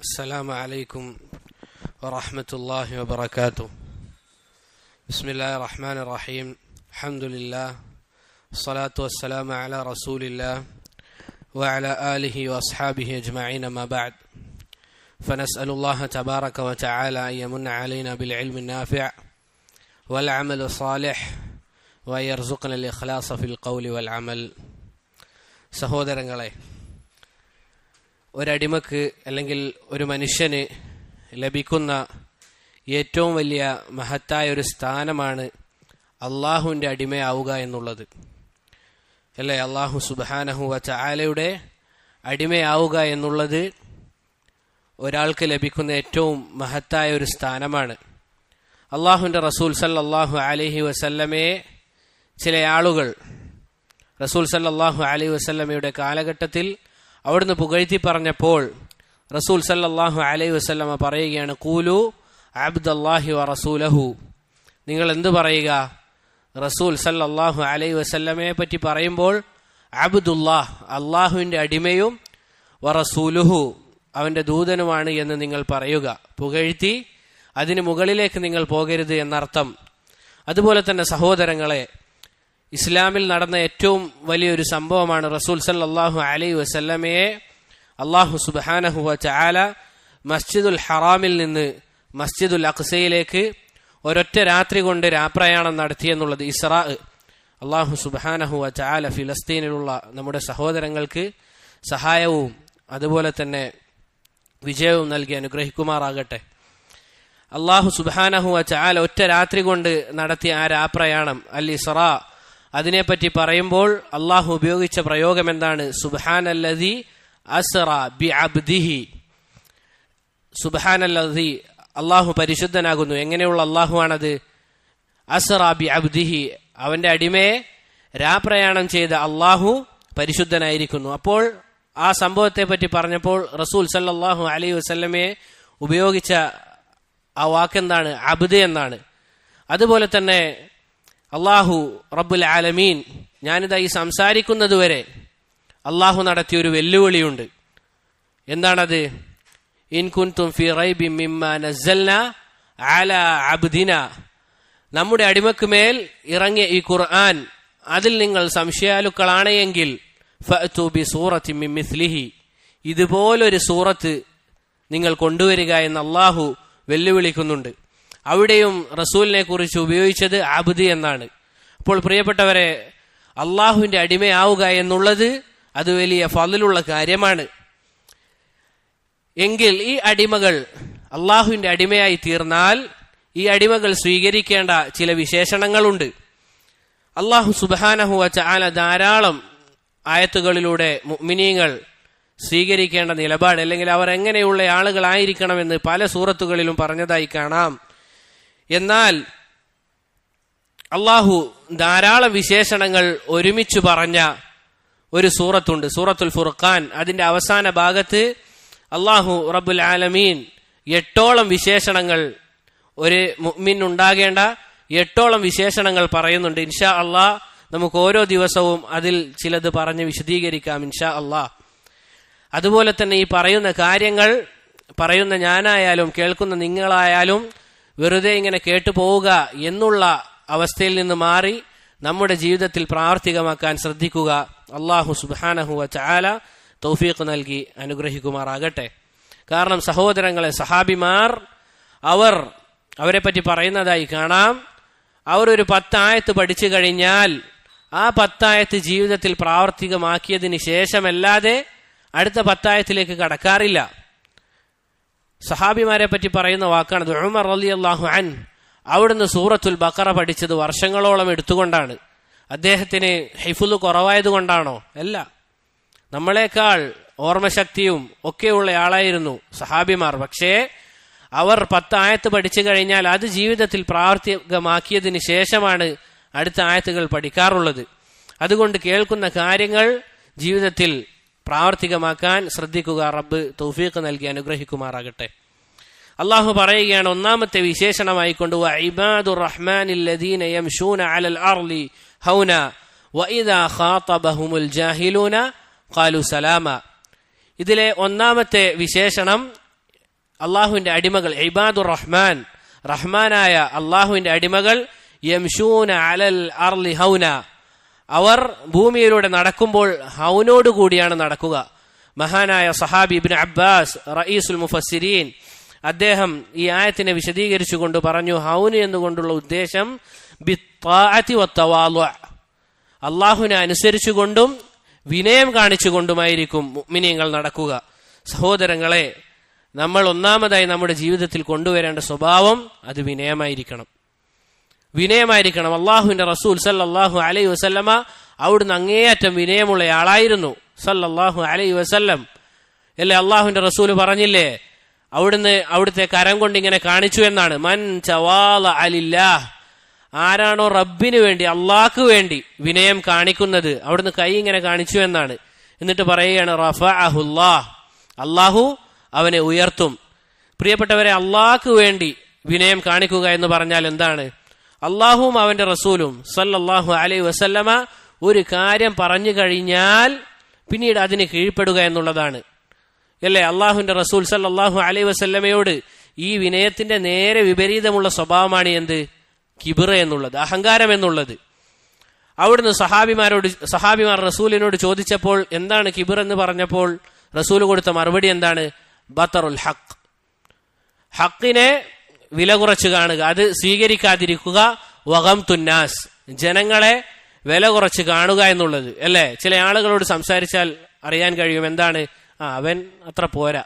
السلام عليكم ورحمة الله وبركاته. بسم الله الرحمن الرحيم. الحمد لله. الصلاة والسلام على رسول الله وعلى آله وأصحابه أجمعين ما بعد. فنسأل الله تبارك وتعالى أن يمن علينا بالعلم النافع والعمل الصالح وأن يرزقنا الإخلاص في القول والعمل. سهودر ഒരടിമക്ക് അല്ലെങ്കിൽ ഒരു മനുഷ്യന് ലഭിക്കുന്ന ഏറ്റവും വലിയ മഹത്തായ ഒരു സ്ഥാനമാണ് അള്ളാഹുവിന്റെ അടിമയാവുക എന്നുള്ളത്. അല്ലേ? അള്ളാഹു സുബാനഹു ചായാലയുടെ അടിമയാവുക എന്നുള്ളത് ഒരാൾക്ക് ലഭിക്കുന്ന ഏറ്റവും മഹത്തായ ഒരു സ്ഥാനമാണ്. അള്ളാഹുവിന്റെ റസൂൽ സല്ലാഹു അലഹി വസല്ലമയെ ചില ആളുകൾ റസൂൽ സല്ലാഹു അലൈഹി വസല്ലമയുടെ കാലഘട്ടത്തിൽ അവിടുന്ന് പുകഴ്ത്തി പറഞ്ഞപ്പോൾ റസൂൽ സല്ലാഹു അലൈഹി വസല്ലമ പറയുകയാണ് കൂലു അബ്ദല്ലാഹി വ റസൂലഹു. നിങ്ങൾ എന്ത് പറയുക? റസൂൽ സല്ലാഹു അലൈഹി വസല്ലമയെ പറ്റി പറയുമ്പോൾ അബ്ദുല്ലാഹ് അള്ളാഹുവിന്റെ അടിമയും വ റസൂലുഹു. അവന്റെ ദൂതനുമാണ് എന്ന് നിങ്ങൾ പറയുക. പുകഴ്ത്തി അതിന് മുകളിലേക്ക് നിങ്ങൾ പോകരുത് എന്നർത്ഥം. അതുപോലെ തന്നെ സഹോദരങ്ങളെ ഇസ്ലാമിൽ നടന്ന ഏറ്റവും വലിയൊരു സംഭവമാണ് റസൂൽ സല്ലാഹു അലൈ വസല്ലമയെ അള്ളാഹു സുബാനഹുവ ചാല മസ്ജിദുൽ ഹറാമിൽ നിന്ന് മസ്ജിദുൽ അഖ്സയിലേക്ക് ഒരൊറ്റ രാത്രി കൊണ്ട് രാപ്രയാണം നടത്തിയെന്നുള്ളത് ഇസ്രാ അള്ളാഹു സുബാനഹുവ ചാല ഫിലസ്തീനിലുള്ള നമ്മുടെ സഹോദരങ്ങൾക്ക് സഹായവും അതുപോലെ തന്നെ വിജയവും നൽകി അനുഗ്രഹിക്കുമാറാകട്ടെ. അള്ളാഹു സുബാനഹുവ ചാല ഒറ്റ രാത്രി കൊണ്ട് നടത്തിയ ആ രാപ്രയാണം അൽ ഇസ്രാ അതിനെപ്പറ്റി പറയുമ്പോൾ അള്ളാഹു ഉപയോഗിച്ച പ്രയോഗം എന്താണ് സുബാനല്ലതി അസറ ബി അബ്ദിഹി സുബാനല്ലതി അള്ളാഹു പരിശുദ്ധനാകുന്നു. എങ്ങനെയുള്ള അള്ളാഹു ആണത് അസ്റ ബി അബ്ദിഹി അവന്റെ അടിമയെ രാപ്രയാണം ചെയ്ത അള്ളാഹു പരിശുദ്ധനായിരിക്കുന്നു. അപ്പോൾ ആ സംഭവത്തെ പറ്റി പറഞ്ഞപ്പോൾ റസൂൽ സല്ലാഹു അലൈഹി വസ്ലമയെ ഉപയോഗിച്ച ആ വാക്കെന്താണ്? അബ്ദ് എന്നാണ്. അതുപോലെ തന്നെ അള്ളാഹു റബ്ബുൽ ആലമീൻ ഞാനിതാ ഈ സംസാരിക്കുന്നത് വരെ അള്ളാഹു നടത്തിയ ഒരു വെല്ലുവിളിയുണ്ട്. എന്താണത്? ഇൻകുൻതും ഫി റൈബി അബ്ദിന. നമ്മുടെ മേൽ ഇറങ്ങിയ ഈ ഖുർആൻ അതിൽ നിങ്ങൾ സംശയാലുക്കളാണ് എങ്കിൽ ഇതുപോലൊരു സൂറത്ത് നിങ്ങൾ കൊണ്ടുവരിക എന്ന് അള്ളാഹു വെല്ലുവിളിക്കുന്നുണ്ട്. അവിടെയും റസൂലിനെ കുറിച്ച് ഉപയോഗിച്ചത് അബുദ് എന്നാണ്. അപ്പോൾ പ്രിയപ്പെട്ടവരെ അള്ളാഹുവിന്റെ അടിമയാവുക എന്നുള്ളത് അത് വലിയ ഫലിലുള്ള കാര്യമാണ്. എങ്കിൽ ഈ അടിമകൾ അള്ളാഹുവിന്റെ അടിമയായി തീർന്നാൽ ഈ അടിമകൾ സ്വീകരിക്കേണ്ട ചില വിശേഷണങ്ങളുണ്ട്. അള്ളാഹു സുബാനഹുവ ചാല ധാരാളം ആയത്തുകളിലൂടെ മുഅ്മിനീങ്ങൾ സ്വീകരിക്കേണ്ട നിലപാട് അല്ലെങ്കിൽ അവർ എങ്ങനെയുള്ള ആളുകളായിരിക്കണമെന്ന് പല സൂറത്തുകളിലും പറഞ്ഞതായി കാണാം. എന്നാൽ അള്ളാഹു ധാരാളം വിശേഷണങ്ങൾ ഒരുമിച്ച് പറഞ്ഞ ഒരു സൂറത്തുണ്ട്. സൂറത്തുൽ ഫുർഖാൻ. അതിന്റെ അവസാന ഭാഗത്ത് അള്ളാഹു റബുൽ ആലമീൻ എട്ടോളം വിശേഷണങ്ങൾ ഒരു മുഅ്മിൻ ഉണ്ടാകേണ്ട എട്ടോളം വിശേഷണങ്ങൾ പറയുന്നുണ്ട്. ഇൻഷാ അള്ളാഹ് നമുക്ക് ഓരോ ദിവസവും അതിൽ ചിലത് പറഞ്ഞ് വിശദീകരിക്കാം ഇൻഷാ അള്ളാഹ് അതുപോലെ തന്നെ ഈ പറയുന്ന കാര്യങ്ങൾ പറയുന്ന ഞാനായാലും കേൾക്കുന്ന നിങ്ങളായാലും വെറുതെ ഇങ്ങനെ കേട്ടു പോവുക എന്നുള്ള അവസ്ഥയിൽ നിന്ന് മാറി നമ്മുടെ ജീവിതത്തിൽ പ്രാവർത്തികമാക്കാൻ ശ്രദ്ധിക്കുക. അള്ളാഹു സുബാനഹുവ ചാല തൗഫീഖ് നൽകി അനുഗ്രഹിക്കുമാറാകട്ടെ. കാരണം സഹോദരങ്ങളെ സഹാബിമാർ അവർ അവരെ പറ്റി പറയുന്നതായി കാണാം. അവർ ഒരു പത്തായത്ത് പഠിച്ചു കഴിഞ്ഞാൽ ആ പത്തായത്ത് ജീവിതത്തിൽ പ്രാവർത്തികമാക്കിയതിന് ശേഷമല്ലാതെ അടുത്ത പത്തായത്തിലേക്ക് കടക്കാറില്ല. സഹാബിമാരെ പറ്റി പറയുന്ന വാക്കാണ്. ഉമർ അലി അള്ളാഹു അൻ അവിടുന്ന് സൂറത്തുൽ ബക്കറ പഠിച്ചത് വർഷങ്ങളോളം എടുത്തുകൊണ്ടാണ്. അദ്ദേഹത്തിന് ഹൈഫുൽ കുറവായതുകൊണ്ടാണോ അല്ല. നമ്മളെക്കാൾ ഓർമ്മശക്തിയും ഒക്കെയുള്ള ആളായിരുന്നു സഹാബിമാർ. പക്ഷേ അവർ പത്ത് ആയത്ത് പഠിച്ചു കഴിഞ്ഞാൽ അത് ജീവിതത്തിൽ പ്രാവർത്തികമാക്കിയതിന് ശേഷമാണ് അടുത്ത ആയത്തുകൾ പഠിക്കാറുള്ളത്. അതുകൊണ്ട് കേൾക്കുന്ന കാര്യങ്ങൾ ജീവിതത്തിൽ പ്രാവർത്തികമാക്കാൻ ശ്രദ്ധിക്കുക. റബ്ബ് തൗഫീഖ് നൽകി അനുഗ്രഹിക്കുമാറാകട്ടെ. അള്ളാഹു പറയുകയാണ് ഒന്നാമത്തെ വിശേഷണമായിക്കൊണ്ട് ഇബാദുർ റഹ്മാനില്ലദീന യംശൂന അലൽ അർലി ഹൗന ഖാതബഹുമുൽ ജാഹിലൂന സലാമ. ഇതിലെ ഒന്നാമത്തെ വിശേഷണം അള്ളാഹുവിന്റെ അടിമകൾ ഇബാദുർ റഹ്മാൻ റഹ്മാനായ അള്ളാഹുവിന്റെ അടിമകൾ യംഷൂന അലൽ അർലി ഹൗന. അവർ ഭൂമിയിലൂടെ നടക്കുമ്പോൾ ഹൗനോട് കൂടിയാണ് നടക്കുക. മഹാനായ സഹാബി ഇബിൻ അബ്ബാസ് റയീസുൽ മുഫസിരീൻ അദ്ദേഹം ഈ ആയത്തിനെ വിശദീകരിച്ചുകൊണ്ട് പറഞ്ഞു ഹൗന് എന്നുകൊണ്ടുള്ള ഉദ്ദേശം? അള്ളാഹുവിനെ അനുസരിച്ചുകൊണ്ടും വിനയം കാണിച്ചുകൊണ്ടുമായിരിക്കും മിനിയങ്ങൾ നടക്കുക. സഹോദരങ്ങളെ നമ്മൾ ഒന്നാമതായി നമ്മുടെ ജീവിതത്തിൽ കൊണ്ടുവരേണ്ട സ്വഭാവം അത് വിനയമായിരിക്കണം. വിനയമായിരിക്കണം. അള്ളാഹുവിന്റെ റസൂൽ സല്ലാഹു അലൈ വസല്ലമ അവിടുന്ന് അങ്ങേയറ്റം വിനയമുള്ള ആളായിരുന്നു. സല്ലല്ലാഹു അലൈഹി വസല്ലം. അല്ലേ അള്ളാഹുവിന്റെ റസൂൽ പറഞ്ഞില്ലേ? അവിടുന്ന് അവിടുത്തെ കരം കൊണ്ട് ഇങ്ങനെ കാണിച്ചു എന്നാണ്. മൻ ചവാല അലില്ലാ ആരാണോ റബ്ബിന് വേണ്ടി അള്ളാഹ്ക്ക് വേണ്ടി വിനയം കാണിക്കുന്നത്. അവിടുന്ന് കൈ ഇങ്ങനെ കാണിച്ചു എന്നാണ്. എന്നിട്ട് പറയുകയാണ് റഫ അഹുല്ലാ അള്ളാഹു അവനെ ഉയർത്തും. പ്രിയപ്പെട്ടവരെ അള്ളാഹ്ക്ക് വേണ്ടി വിനയം കാണിക്കുക എന്ന് പറഞ്ഞാൽ എന്താണ്? അള്ളാഹുവും അവന്റെ റസൂലും സല്ലല്ലാഹു അലൈ വസല്ലമ ഒരു കാര്യം പറഞ്ഞു കഴിഞ്ഞാൽ പിന്നീട് അതിന് കീഴ്പ്പെടുക എന്നുള്ളതാണ്. അല്ലേ? അള്ളാഹുവിന്റെ റസൂൽ സല്ലല്ലാഹു അലൈ വസല്ലമയോട് ഈ വിനയത്തിന്റെ നേരെ വിപരീതമുള്ള സ്വഭാവമാണ് എന്ത്? കിബിറ എന്നുള്ളത് അഹങ്കാരം എന്നുള്ളത്. അവിടുന്ന് സഹാബിമാരോട് സഹാബിമാർ റസൂലിനോട് ചോദിച്ചപ്പോൾ എന്താണ് കിബിർ എന്ന് പറഞ്ഞപ്പോൾ റസൂൽ കൊടുത്ത മറുപടി എന്താണ്? ബത്തറുൽ ഹക്ക് ഹക്കിനെ വില കുറച്ച് കാണുക. അത് സ്വീകരിക്കാതിരിക്കുക. വകം തുന്നാസ്. ജനങ്ങളെ വില കുറച്ച് കാണുക എന്നുള്ളത്. അല്ലേ? ചില ആളുകളോട് സംസാരിച്ചാൽ അറിയാൻ കഴിയും എന്താണ്? ആ അവൻ അത്ര പോരാ.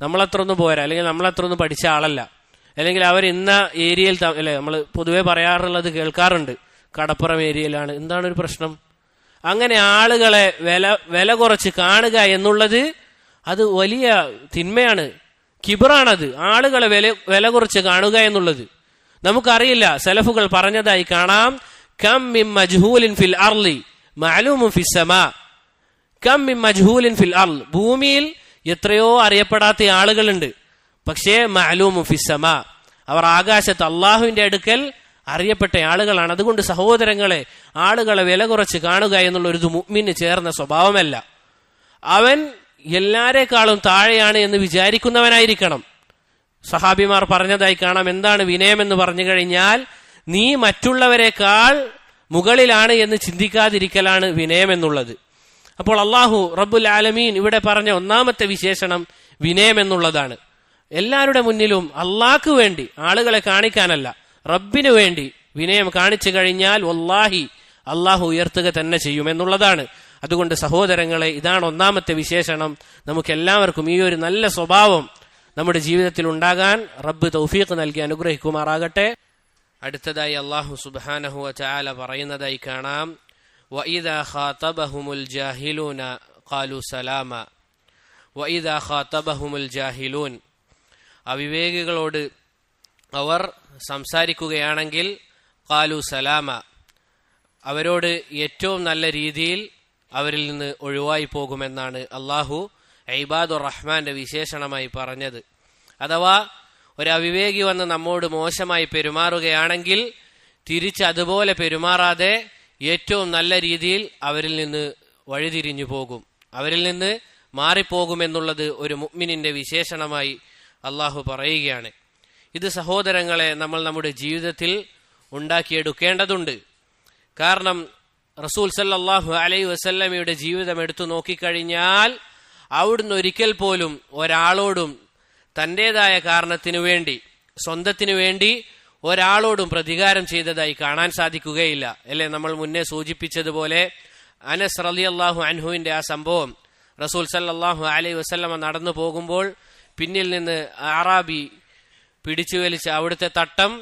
നമ്മളത്ര ഒന്നും പോരാ. അല്ലെങ്കിൽ നമ്മളത്ര ഒന്നും പഠിച്ച ആളല്ല. അല്ലെങ്കിൽ അവർ ഇന്ന ഏരിയയിൽ അല്ലെ നമ്മൾ പൊതുവെ പറയാറുള്ളത് കേൾക്കാറുണ്ട്. കടപ്പുറം ഏരിയയിലാണ്. എന്താണ് ഒരു പ്രശ്നം? അങ്ങനെ ആളുകളെ വില വില കുറച്ച് കാണുക എന്നുള്ളത് അത് വലിയ തിന്മയാണ്. കിബറാണത്. ആളുകളെ വില വില കുറച്ച് കാണുക എന്നുള്ളത്. നമുക്കറിയില്ല സെലഫുകൾ പറഞ്ഞതായി കാണാം. കം മിം മജ്ഹൂലിൻ ഫിൽ അർലി മഅലൂമുൻ ഫിസ് കം മിം മജ്ഹൂലിൻ ഫിൽ അർൽ ഭൂമിയിൽ എത്രയോ അറിയപ്പെടാത്ത ആളുകളുണ്ട്. പക്ഷേ മഅലൂമു ഫിസ്സമ അവർ ആകാശത്ത് അള്ളാഹുവിന്റെ അടുക്കൽ അറിയപ്പെട്ട ആളുകളാണ്. അതുകൊണ്ട് സഹോദരങ്ങളെ ആളുകളെ വില കുറച്ച് കാണുക എന്നുള്ള ഒരു മുഗ്മിന് ചേർന്ന സ്വഭാവമല്ല. അവൻ എല്ലാരെക്കാളും താഴെയാണ് എന്ന് വിചാരിക്കുന്നവനായിരിക്കണം. സഹാബിമാർ പറഞ്ഞതായി കാണാം എന്താണ് വിനയമെന്ന് പറഞ്ഞു കഴിഞ്ഞാൽ നീ മറ്റുള്ളവരെക്കാൾ മുകളിലാണ് എന്ന് ചിന്തിക്കാതിരിക്കലാണ് വിനയമെന്നുള്ളത്. അപ്പോൾ അള്ളാഹു റബ്ബുൽ ആലമീൻ ഇവിടെ പറഞ്ഞ ഒന്നാമത്തെ വിശേഷണം വിനയമെന്നുള്ളതാണ്. എല്ലാവരുടെ മുന്നിലും അള്ളാഹ്ക്ക് വേണ്ടി ആളുകളെ കാണിക്കാനല്ല റബ്ബിന് വേണ്ടി വിനയം കാണിച്ചു കഴിഞ്ഞാൽ ഒല്ലാഹി അള്ളാഹു ഉയർത്തുക തന്നെ ചെയ്യും എന്നുള്ളതാണ് അതുകൊണ്ട് സഹോദരങ്ങളെ ഇതാണ് ഒന്നാമത്തെ വിശേഷണം. നമുക്കെല്ലാവർക്കും ഈ ഒരു നല്ല സ്വഭാവം നമ്മുടെ ജീവിതത്തിൽ ഉണ്ടാകാൻ റബ്ബ് തൗഫീഖ് നൽകി അനുഗ്രഹിക്കുമാറാകട്ടെ. അടുത്തതായി അള്ളാഹു സുബാനഹു ചാല പറയുന്നതായി കാണാം. അവിവേകികളോട് അവർ സംസാരിക്കുകയാണെങ്കിൽ ഖാലു സലാമ. അവരോട് ഏറ്റവും നല്ല രീതിയിൽ അവരിൽ നിന്ന് ഒഴിവായി പോകുമെന്നാണ് അള്ളാഹു ഐബാദുർ റഹ്മാന്റെ വിശേഷണമായി പറഞ്ഞത്. അഥവാ ഒരു അവിവേകി വന്ന് നമ്മോട് മോശമായി പെരുമാറുകയാണെങ്കിൽ തിരിച്ച് അതുപോലെ പെരുമാറാതെ ഏറ്റവും നല്ല രീതിയിൽ അവരിൽ നിന്ന് വഴിതിരിഞ്ഞു പോകും. അവരിൽ നിന്ന് മാറിപ്പോകുമെന്നുള്ളത് ഒരു മുഗ്മിനിന്റെ വിശേഷണമായി അള്ളാഹു പറയുകയാണ്. ഇത് സഹോദരങ്ങളെ നമ്മൾ നമ്മുടെ ജീവിതത്തിൽ ഉണ്ടാക്കിയെടുക്കേണ്ടതുണ്ട്. കാരണം റസൂൽ സല്ലാഹു അലൈ വസല്ലമയുടെ ജീവിതം എടുത്തു നോക്കിക്കഴിഞ്ഞാൽ അവിടുന്ന് ഒരിക്കൽ പോലും ഒരാളോടും തന്റെതായ കാരണത്തിനു വേണ്ടി സ്വന്തത്തിനു വേണ്ടി ഒരാളോടും പ്രതികാരം ചെയ്തതായി കാണാൻ സാധിക്കുകയില്ല. അല്ലെ? നമ്മൾ മുന്നേ സൂചിപ്പിച്ചതുപോലെ അനസ് റലി അള്ളാഹു അൻഹുവിന്റെ ആ സംഭവം റസൂൽ സല്ലാഹു അലൈ വസല്ലമ നടന്നു പോകുമ്പോൾ പിന്നിൽ നിന്ന് ആറാബി പിടിച്ചു വലിച്ച അവിടുത്തെ തട്ടം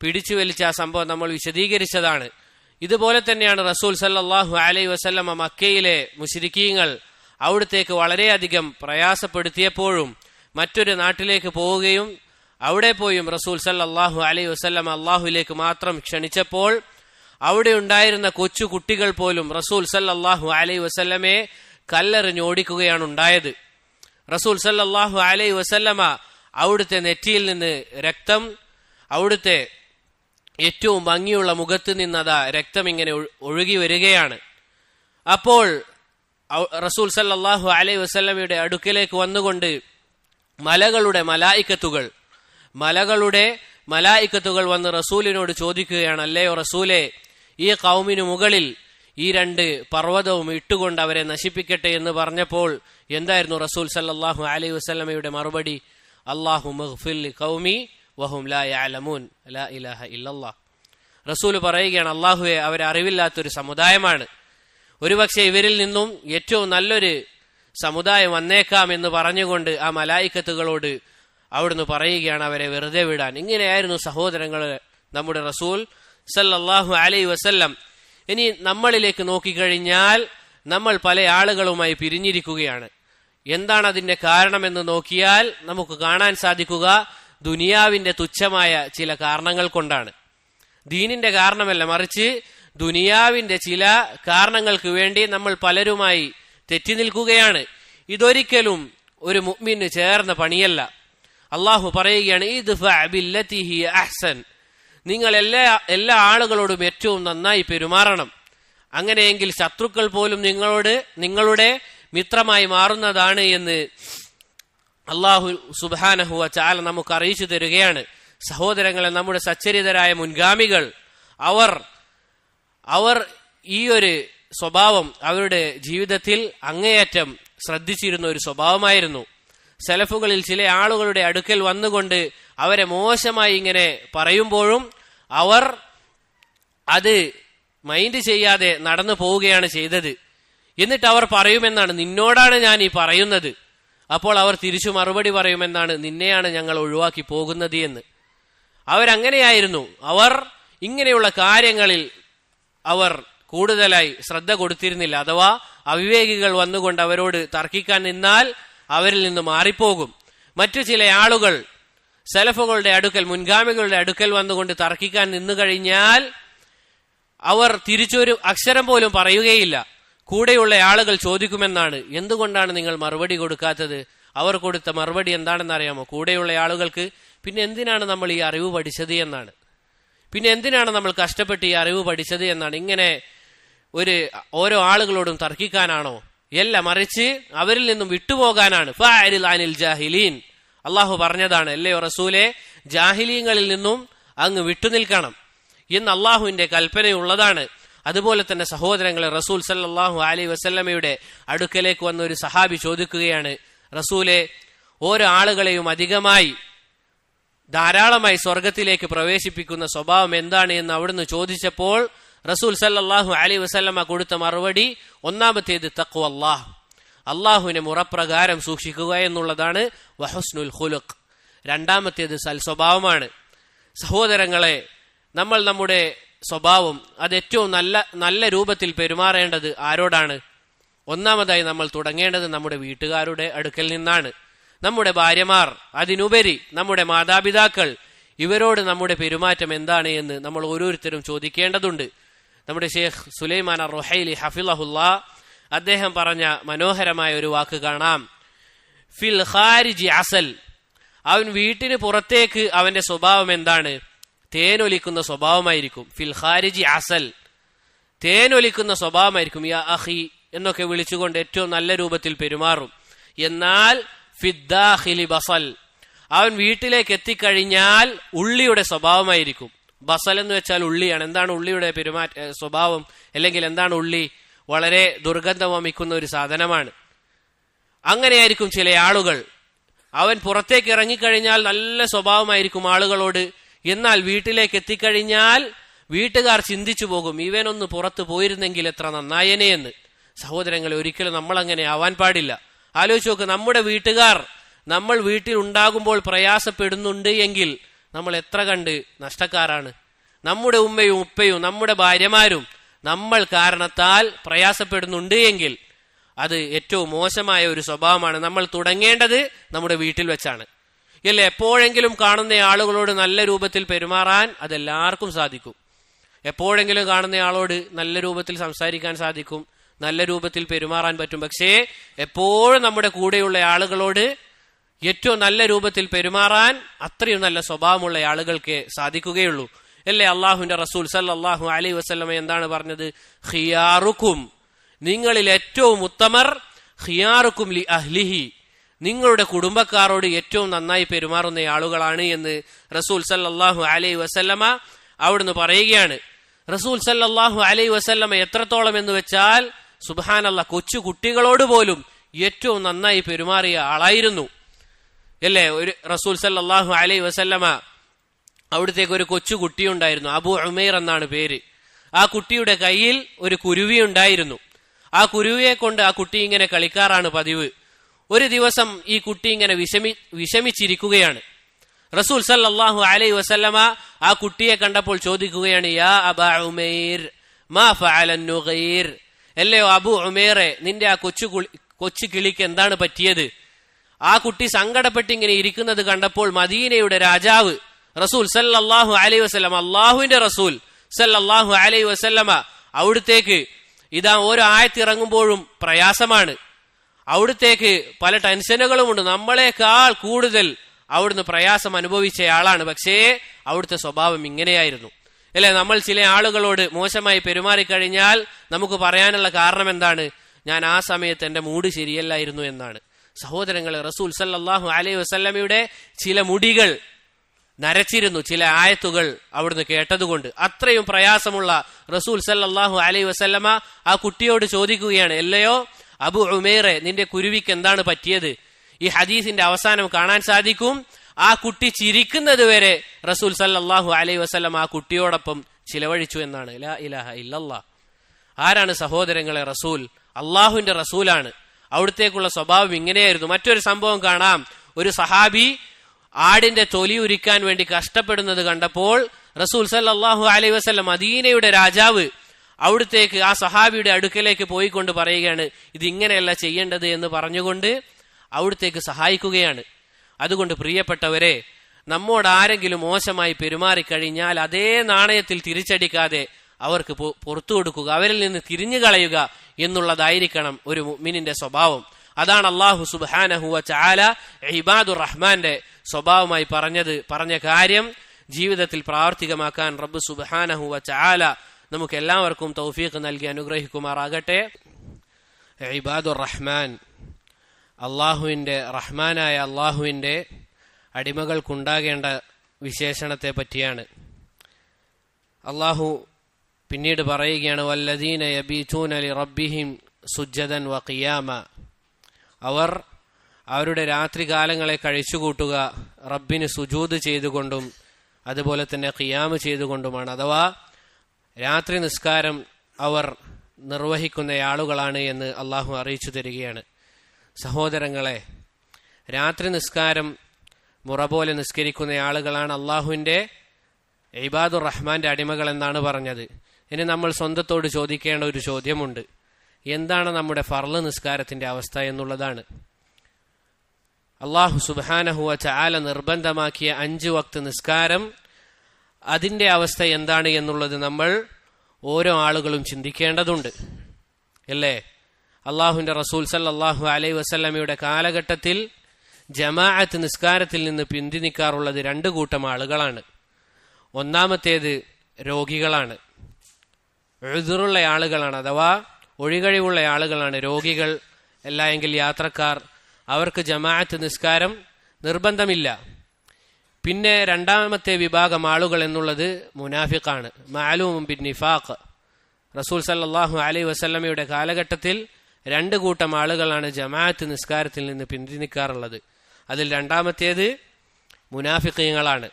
പിടിച്ചു വലിച്ച ആ സംഭവം നമ്മൾ വിശദീകരിച്ചതാണ്. ഇതുപോലെ തന്നെയാണ് റസൂൽ സല്ലാഹു അലൈ വസല്ലമ മക്കയിലെ മുഷിരിക്കീങ്ങൾ അവിടത്തേക്ക് വളരെയധികം പ്രയാസപ്പെടുത്തിയപ്പോഴും മറ്റൊരു നാട്ടിലേക്ക് പോവുകയും അവിടെ പോയും റസൂൽ സല്ലാഹു അലൈ വസല്ലമ അള്ളാഹുലേക്ക് മാത്രം ക്ഷണിച്ചപ്പോൾ അവിടെ ഉണ്ടായിരുന്ന കൊച്ചു കുട്ടികൾ പോലും റസൂൽ സല്ലാഹു അലൈ വസല്ലമയെ കല്ലെറിഞ്ഞ് ഓടിക്കുകയാണ് ഉണ്ടായത്. റസൂൽ സല്ലാഹു അലൈ വസല്ലമ അവിടുത്തെ നെറ്റിയിൽ നിന്ന് രക്തം അവിടുത്തെ ഏറ്റവും ഭംഗിയുള്ള മുഖത്ത് നിന്നതാ രക്തം ഇങ്ങനെ ഒഴുകി വരികയാണ്. അപ്പോൾ റസൂൽ സല്ലാഹു അലൈഹി വസല്ലമയുടെ അടുക്കിലേക്ക് വന്നുകൊണ്ട് മലകളുടെ മലായിക്കത്തുകൾ മലകളുടെ മലായിക്കത്തുകൾ വന്ന് റസൂലിനോട് ചോദിക്കുകയാണ് അല്ലയോ റസൂലെ ഈ കൗമിനു മുകളിൽ ഈ രണ്ട് പർവതവും ഇട്ടുകൊണ്ട് അവരെ നശിപ്പിക്കട്ടെ എന്ന് പറഞ്ഞപ്പോൾ എന്തായിരുന്നു റസൂൽ സല്ലാഹു അലൈഹി വസ്ലമയുടെ മറുപടി? അള്ളാഹു മഹ്ഫിൽ കൗമി വഹും ലാ യാലമൂൻ ലാ ഇലാഹ ഇല്ലല്ലാ. റസൂൽ പറയുകയാണ് അള്ളാഹുവെ അവർ അറിവില്ലാത്തൊരു സമുദായമാണ്. ഒരുപക്ഷെ ഇവരിൽ നിന്നും ഏറ്റവും നല്ലൊരു സമുദായം വന്നേക്കാം എന്ന് പറഞ്ഞുകൊണ്ട് ആ മലായിക്കത്തുകളോട് അവിടുന്ന് പറയുകയാണ് അവരെ വെറുതെ വിടാൻ. ഇങ്ങനെയായിരുന്നു സഹോദരങ്ങൾ നമ്മുടെ റസൂൽ സല്ലല്ലാഹു അലൈ വസല്ലം. ഇനി നമ്മളിലേക്ക് നോക്കിക്കഴിഞ്ഞാൽ നമ്മൾ പല ആളുകളുമായി പിരിഞ്ഞിരിക്കുകയാണ്. എന്താണ് അതിന്റെ കാരണമെന്ന് നോക്കിയാൽ നമുക്ക് കാണാൻ സാധിക്കുക ദുനിയാവിന്റെ തുച്ഛമായ ചില കാരണങ്ങൾ കൊണ്ടാണ്. ദീനിന്റെ കാരണമല്ല മറിച്ച് ദുനിയാവിന്റെ ചില കാരണങ്ങൾക്ക് വേണ്ടി നമ്മൾ പലരുമായി തെറ്റി നിൽക്കുകയാണ്. ഇതൊരിക്കലും ഒരു മുഗ്മിന് ചേർന്ന പണിയല്ല. അള്ളാഹു പറയുകയാണ് അഹ്സൻ. നിങ്ങൾ എല്ലാ എല്ലാ ആളുകളോടും ഏറ്റവും നന്നായി പെരുമാറണം. അങ്ങനെയെങ്കിൽ ശത്രുക്കൾ പോലും നിങ്ങളോട് നിങ്ങളുടെ മിത്രമായി മാറുന്നതാണ് എന്ന് അള്ളാഹു സുബാനഹുവ ചാല നമുക്ക് അറിയിച്ചു തരികയാണ്. സഹോദരങ്ങളെ നമ്മുടെ സച്ചരിതരായ മുൻഗാമികൾ അവർ അവർ ഈ ഒരു സ്വഭാവം അവരുടെ ജീവിതത്തിൽ അങ്ങേയറ്റം ശ്രദ്ധിച്ചിരുന്ന ഒരു സ്വഭാവമായിരുന്നു. സെലഫുകളിൽ ചില ആളുകളുടെ അടുക്കൽ വന്നുകൊണ്ട് അവരെ മോശമായി ഇങ്ങനെ പറയുമ്പോഴും അവർ അത് മൈൻഡ് ചെയ്യാതെ നടന്നു പോവുകയാണ് ചെയ്തത്. എന്നിട്ട് അവർ പറയുമെന്നാണ് നിന്നോടാണ് ഞാൻ ഈ പറയുന്നത്. അപ്പോൾ അവർ തിരിച്ചു മറുപടി പറയുമെന്നാണ് നിന്നെയാണ് ഞങ്ങൾ ഒഴിവാക്കി പോകുന്നത് എന്ന്. അവരങ്ങനെയായിരുന്നു. അവർ ഇങ്ങനെയുള്ള കാര്യങ്ങളിൽ അവർ കൂടുതലായി ശ്രദ്ധ കൊടുത്തിരുന്നില്ല. അഥവാ അവിവേകികൾ വന്നുകൊണ്ട് അവരോട് തർക്കിക്കാൻ നിന്നാൽ അവരിൽ നിന്ന് മാറിപ്പോകും. മറ്റു ചില ആളുകൾ സെലഫുകളുടെ അടുക്കൽ മുൻഗാമികളുടെ അടുക്കൽ വന്നുകൊണ്ട് തർക്കിക്കാൻ നിന്നു കഴിഞ്ഞാൽ അവർ തിരിച്ചൊരു അക്ഷരം പോലും പറയുകയില്ല. കൂടെയുള്ള ആളുകൾ ചോദിക്കുമെന്നാണ്. എന്തുകൊണ്ടാണ് നിങ്ങൾ മറുപടി കൊടുക്കാത്തത്? അവർ കൊടുത്ത മറുപടി എന്താണെന്ന് അറിയാമോ? കൂടെയുള്ള ആളുകൾക്ക് പിന്നെ എന്തിനാണ് നമ്മൾ ഈ അറിവ് പഠിച്ചത് എന്നാണ്. പിന്നെ എന്തിനാണ് നമ്മൾ കഷ്ടപ്പെട്ട് ഈ അറിവ് പഠിച്ചത് എന്നാണ്. ഇങ്ങനെ ഒരു ഓരോ ആളുകളോടും തർക്കിക്കാനാണോ? എല്ലാം മറിച്ച് അവരിൽ നിന്നും വിട്ടുപോകാനാണ്. അള്ളാഹു പറഞ്ഞതാണ് അല്ലയോ റസൂലെ ജാഹിലീങ്ങളിൽ നിന്നും അങ്ങ് വിട്ടുനിൽക്കണം. എന്ന് അള്ളാഹുവിന്റെ കൽപ്പനയുള്ളതാണ്. അതുപോലെ തന്നെ സഹോദരങ്ങളെ റസൂൽ സല്ലാഹു അലി വസല്ലമയുടെ അടുക്കലേക്ക് വന്ന ഒരു സഹാബി ചോദിക്കുകയാണ് റസൂലെ ഓരോ ആളുകളെയും അധികമായി ധാരാളമായി സ്വർഗത്തിലേക്ക് പ്രവേശിപ്പിക്കുന്ന സ്വഭാവം എന്താണ് എന്ന് അവിടുന്ന് ചോദിച്ചപ്പോൾ റസൂൽ സല്ലാഹു അലി വസല്ലമ കൊടുത്ത മറുപടി ഒന്നാമത്തേത് തക്കു അള്ളാഹ് അള്ളാഹുവിനെ മുറപ്രകാരം സൂക്ഷിക്കുക എന്നുള്ളതാണ് വഹസ്നുൽ ഹുലുഖ് രണ്ടാമത്തേത് സൽസ്വഭാവമാണ്. സഹോദരങ്ങളെ നമ്മൾ നമ്മുടെ സ്വഭാവം അത് ഏറ്റവും നല്ല നല്ല രൂപത്തിൽ പെരുമാറേണ്ടത് ആരോടാണ്? ഒന്നാമതായി നമ്മൾ തുടങ്ങേണ്ടത് നമ്മുടെ വീട്ടുകാരുടെ അടുക്കൽ നിന്നാണ്. നമ്മുടെ ഭാര്യമാർ അതിനുപരി നമ്മുടെ മാതാപിതാക്കൾ ഇവരോട് നമ്മുടെ പെരുമാറ്റം എന്താണ് എന്ന് നമ്മൾ ഓരോരുത്തരും ചോദിക്കേണ്ടതുണ്ട്. നമ്മുടെ ഷെയ്ഖ് സുലൈമാൻ റുഹൈലി ഹഫിലഹുല്ല അദ്ദേഹം പറഞ്ഞ മനോഹരമായ ഒരു വാക്ക് കാണാം. ഫിൽ ഖാരിജി അസൽ. അവൻ വീട്ടിന് പുറത്തേക്ക് അവന്റെ സ്വഭാവം എന്താണ്? തേനൊലിക്കുന്ന സ്വഭാവമായിരിക്കും. ഫിൽ ഖാരിജി അസൽ. തേനൊലിക്കുന്ന സ്വഭാവമായിരിക്കും. യാ അഹി എന്നൊക്കെ വിളിച്ചുകൊണ്ട് ഏറ്റവും നല്ല രൂപത്തിൽ പെരുമാറും. എന്നാൽ ഫിദ്ദാഹിലി ബസൽ. അവൻ വീട്ടിലേക്ക് എത്തിക്കഴിഞ്ഞാൽ ഉള്ളിയുടെ സ്വഭാവമായിരിക്കും. ബസൽ എന്ന് വെച്ചാൽ ഉള്ളിയാണ്. എന്താണ് ഉള്ളിയുടെ പെരുമാറ്റ സ്വഭാവം? അല്ലെങ്കിൽ എന്താണ് ഉള്ളി? വളരെ ദുർഗന്ധം വമിക്കുന്ന ഒരു സാധനമാണ്. അങ്ങനെയായിരിക്കും ചില ആളുകൾ. അവൻ പുറത്തേക്ക് ഇറങ്ങിക്കഴിഞ്ഞാൽ നല്ല സ്വഭാവമായിരിക്കും ആളുകളോട്. എന്നാൽ വീട്ടിലേക്ക് എത്തിക്കഴിഞ്ഞാൽ വീട്ടുകാർ ചിന്തിച്ചു പോകും ഇവനൊന്ന് പുറത്തു പോയിരുന്നെങ്കിൽ എത്ര നന്നായനെ എന്ന്. സഹോദരങ്ങളെ ഒരിക്കലും നമ്മൾ അങ്ങനെ ആവാൻ പാടില്ല. ആലോചിച്ച് നോക്ക് നമ്മുടെ വീട്ടുകാർ നമ്മൾ വീട്ടിൽ ഉണ്ടാകുമ്പോൾ പ്രയാസപ്പെടുന്നുണ്ട് എങ്കിൽ നമ്മൾ എത്ര കണ്ട് നഷ്ടക്കാരാണ്. നമ്മുടെ ഉമ്മയും ഉപ്പയും നമ്മുടെ ഭാര്യമാരും നമ്മൾ കാരണത്താൽ പ്രയാസപ്പെടുന്നുണ്ട് എങ്കിൽ അത് ഏറ്റവും മോശമായ ഒരു സ്വഭാവമാണ്. നമ്മൾ തുടങ്ങേണ്ടത് നമ്മുടെ വീട്ടിൽ വെച്ചാണ്. ഇല്ല? എപ്പോഴെങ്കിലും കാണുന്ന ആളുകളോട് നല്ല രൂപത്തിൽ പെരുമാറാൻ അതെല്ലാവർക്കും സാധിക്കും. എപ്പോഴെങ്കിലും കാണുന്ന ആളോട് നല്ല രൂപത്തിൽ സംസാരിക്കാൻ സാധിക്കും. നല്ല രൂപത്തിൽ പെരുമാറാൻ പറ്റും. പക്ഷേ എപ്പോഴും നമ്മുടെ കൂടെയുള്ള ആളുകളോട് ഏറ്റവും നല്ല രൂപത്തിൽ പെരുമാറാൻ അത്രയും നല്ല സ്വഭാവമുള്ള ആളുകൾക്ക് സാധിക്കുകയുള്ളൂ. അല്ലേ? അള്ളാഹുവിന്റെ റസൂൽ സല്ലാഹു അലൈ വസ്ലമ എന്താണ് പറഞ്ഞത്? ഹിയാറുക്കും നിങ്ങളിൽ ഏറ്റവും ഉത്തമർ ഹിയാറുക്കും ലി അഹ്ലിഹി. നിങ്ങളുടെ കുടുംബക്കാരോട് ഏറ്റവും നന്നായി പെരുമാറുന്ന ആളുകളാണ് എന്ന് റസൂൽ സല്ലാഹു അലൈ വസല്ലമ അവിടുന്ന് പറയുകയാണ്. റസൂൽ സല്ലാഹു അലൈ വസല്ലമ എത്രത്തോളം എന്ന് വെച്ചാൽ സുബാനല്ല കൊച്ചു കുട്ടികളോട് പോലും ഏറ്റവും നന്നായി പെരുമാറിയ ആളായിരുന്നു. അല്ലേ? ഒരു റസൂൽ സല്ലാഹു അലൈ വസല്ലമ അവിടത്തേക്ക് ഒരു കൊച്ചു കുട്ടിയുണ്ടായിരുന്നു. അബു ഉമൈർ എന്നാണ് പേര്. ആ കുട്ടിയുടെ കയ്യിൽ ഒരു കുരുവി ഉണ്ടായിരുന്നു. ആ കുരുവിയെ കൊണ്ട് ആ കുട്ടി ഇങ്ങനെ കളിക്കാറാണ് പതിവ്. ഒരു ദിവസം ഈ കുട്ടി ഇങ്ങനെ വിഷമി വിഷമിച്ചിരിക്കുകയാണ്. റസൂൽ സല്ലാഹു അലൈ വസല്ലമ ആ കുട്ടിയെ കണ്ടപ്പോൾ ചോദിക്കുകയാണ് യാ അബാ ഉമേർ മാ ഫലീർ അല്ലയോ അബു ഉമേറെ നിന്റെ ആ കൊച്ചു കൊച്ചു കിളിക്ക് എന്താണ് പറ്റിയത്? ആ കുട്ടി സങ്കടപ്പെട്ടിങ്ങനെ ഇരിക്കുന്നത് കണ്ടപ്പോൾ മദീനയുടെ രാജാവ് റസൂൽ സല്ലാഹു അലൈ വസല്ലം അള്ളാഹുവിന്റെ റസൂൽ സല്ലാഹു അലൈ വസല്ലമ അവിടുത്തേക്ക് ഇതാ ഓരോ ആയത്തിറങ്ങുമ്പോഴും പ്രയാസമാണ്. അവിടുത്തേക്ക് പല ടെൻഷനുകളുമുണ്ട് നമ്മളെക്കാൾ കൂടുതൽ അവിടുന്ന് പ്രയാസം അനുഭവിച്ചയാളാണ് പക്ഷേ അവിടുത്തെ സ്വഭാവം ഇങ്ങനെയായിരുന്നു. അല്ലെ? നമ്മൾ ചില ആളുകളോട് മോശമായി പെരുമാറിക്കഴിഞ്ഞാൽ നമുക്ക് പറയാനുള്ള കാരണം എന്താണ്? ഞാൻ ആ സമയത്ത് എന്റെ മൂഡ് ശരിയല്ലായിരുന്നു എന്നാണ്. സഹോദരങ്ങളെ റസൂൽ സല്ലാഹു അലൈഹി വസല്ലമയുടെ ചില മുടികൾ നരച്ചിരുന്നു. ചില ആയത്തുകൾ അവിടുന്ന് കേട്ടതുകൊണ്ട്. അത്രയും പ്രയാസമുള്ള റസൂൽ സല്ലാഹു അലൈഹി വസല്ലമ ആ കുട്ടിയോട് ചോദിക്കുകയാണ് അല്ലയോ അബു ഉമേറെ നിന്റെ കുരുവിക്ക് എന്താണ് പറ്റിയത്? ഈ ഹദീസിന്റെ അവസാനം കാണാൻ സാധിക്കും. ആ കുട്ടി ചിരിക്കുന്നത് വരെ റസൂൽ സല്ലാഹു അലൈഹി വസ്ലം ആ കുട്ടിയോടൊപ്പം ചിലവഴിച്ചു എന്നാണ്. ലാ ഇലാഹ ആരാണ് സഹോദരങ്ങളെ റസൂൽ? അള്ളാഹുവിന്റെ റസൂലാണ്. അവിടത്തേക്കുള്ള സ്വഭാവം ഇങ്ങനെയായിരുന്നു. മറ്റൊരു സംഭവം കാണാം. ഒരു സഹാബി ആടിന്റെ തൊലി ഉരിക്കാൻ വേണ്ടി കഷ്ടപ്പെടുന്നത് കണ്ടപ്പോൾ റസൂൽ സല്ലാഹു അലൈഹി വസ്ലം അദീനയുടെ രാജാവ് അവിടുത്തേക്ക് ആ സഹാബിയുടെ അടുക്കലേക്ക് പോയിക്കൊണ്ട് പറയുകയാണ് ഇത് ഇങ്ങനെയല്ല ചെയ്യേണ്ടത് എന്ന് പറഞ്ഞുകൊണ്ട് അവിടുത്തേക്ക് സഹായിക്കുകയാണ്. അതുകൊണ്ട് പ്രിയപ്പെട്ടവരെ നമ്മോട് ആരെങ്കിലും മോശമായി പെരുമാറിക്കഴിഞ്ഞാൽ അതേ നാണയത്തിൽ തിരിച്ചടിക്കാതെ അവർക്ക് പുറത്തു കൊടുക്കുക അവരിൽ നിന്ന് തിരിഞ്ഞു കളയുക എന്നുള്ളതായിരിക്കണം ഒരു മുഅ്മിനിന്റെ സ്വഭാവം. അതാണ് അള്ളാഹു സുബാനഹുവ ചാല ഇബാദുർ റഹ്മാന്റെ സ്വഭാവമായി പറഞ്ഞത്. പറഞ്ഞ കാര്യം ജീവിതത്തിൽ പ്രാവർത്തികമാക്കാൻ റബ്ബ് സുബാനഹുവ ചാല നമുക്ക് എല്ലാവർക്കും തൗഫീഖ് നൽകി അനുഗ്രഹിക്കുമാറാകട്ടെ. ഇബാദുർ റഹ്മാൻ. അള്ളാഹുവിന്റെ റഹ്മാനായ അള്ളാഹുവിന്റെ അടിമകൾക്കുണ്ടാകേണ്ട വിശേഷണത്തെ പറ്റിയാണ്. അള്ളാഹു പിന്നീട് പറയുകയാണ് വല്ലദീന യബീചൂൻ അലി റബ്ബിഹിം സുജ്ജദൻ വ ഖിയാമ. അവർ അവരുടെ രാത്രികാലങ്ങളെ കഴിച്ചുകൂട്ടുക റബ്ബിന് സുജൂത് ചെയ്തുകൊണ്ടും അതുപോലെ തന്നെ ഖിയാമ് ചെയ്തുകൊണ്ടുമാണ്. അഥവാ രാത്രി നിസ്കാരം അവർ നിർവഹിക്കുന്ന ആളുകളാണ് എന്ന് അള്ളാഹു അറിയിച്ചു തരികയാണ്. സഹോദരങ്ങളെ രാത്രി നിസ്കാരം മുറ പോലെ നിസ്കരിക്കുന്ന ആളുകളാണ് അള്ളാഹുവിന്റെ ഇബാദുർ റഹ്മാന്റെ അടിമകൾ എന്നാണ് പറഞ്ഞത്. ഇനി നമ്മൾ സ്വന്തത്തോട് ചോദിക്കേണ്ട ഒരു ചോദ്യമുണ്ട്. എന്താണ് നമ്മുടെ ഫർൾ നിസ്കാരത്തിന്റെ അവസ്ഥ എന്നുള്ളതാണ്. അള്ളാഹു സുബാനഹുവ ചാല നിർബന്ധമാക്കിയ അഞ്ച് വക്ത് നിസ്കാരം അതിന്റെ അവസ്ഥ എന്താണ് എന്നുള്ളത് നമ്മൾ ഓരോ ആളുകളും ചിന്തിക്കേണ്ടതുണ്ട്. അല്ലേ? അള്ളാഹുവിന്റെ റസൂൽ സല്ലാഹു അലൈ വസല്ലമയുടെ കാലഘട്ടത്തിൽ ജമാഅത്ത് നിസ്കാരത്തിൽ നിന്ന് പിന്തിനിക്കാറുള്ളത് രണ്ട് കൂട്ടം ആളുകളാണ്. ഒന്നാമത്തേത് രോഗികളാണ്. എഴുതുറുള്ള ആളുകളാണ് അഥവാ ഒഴികഴിവുള്ള ആളുകളാണ് രോഗികൾ. അല്ല എങ്കിൽ യാത്രക്കാർ അവർക്ക് ജമാഅത്ത് നിസ്കാരം നിർബന്ധമില്ല. പിന്നെ രണ്ടാമത്തെ വിഭാഗം ആളുകൾ എന്നുള്ളത് മുനാഫിഖാണ്. മാലൂമും ബിൻ നിഫാഖ്. റസൂൽ സല്ലാഹു അലൈ വസല്ലമയുടെ കാലഘട്ടത്തിൽ രണ്ട് കൂട്ടം ആളുകളാണ് ജമാഅത്ത് നിസ്കാരത്തിൽ നിന്ന് പിന്തിരിക്കാറുള്ളത്. അതിൽ രണ്ടാമത്തേത് മുനാഫിക്കീങ്ങളാണ്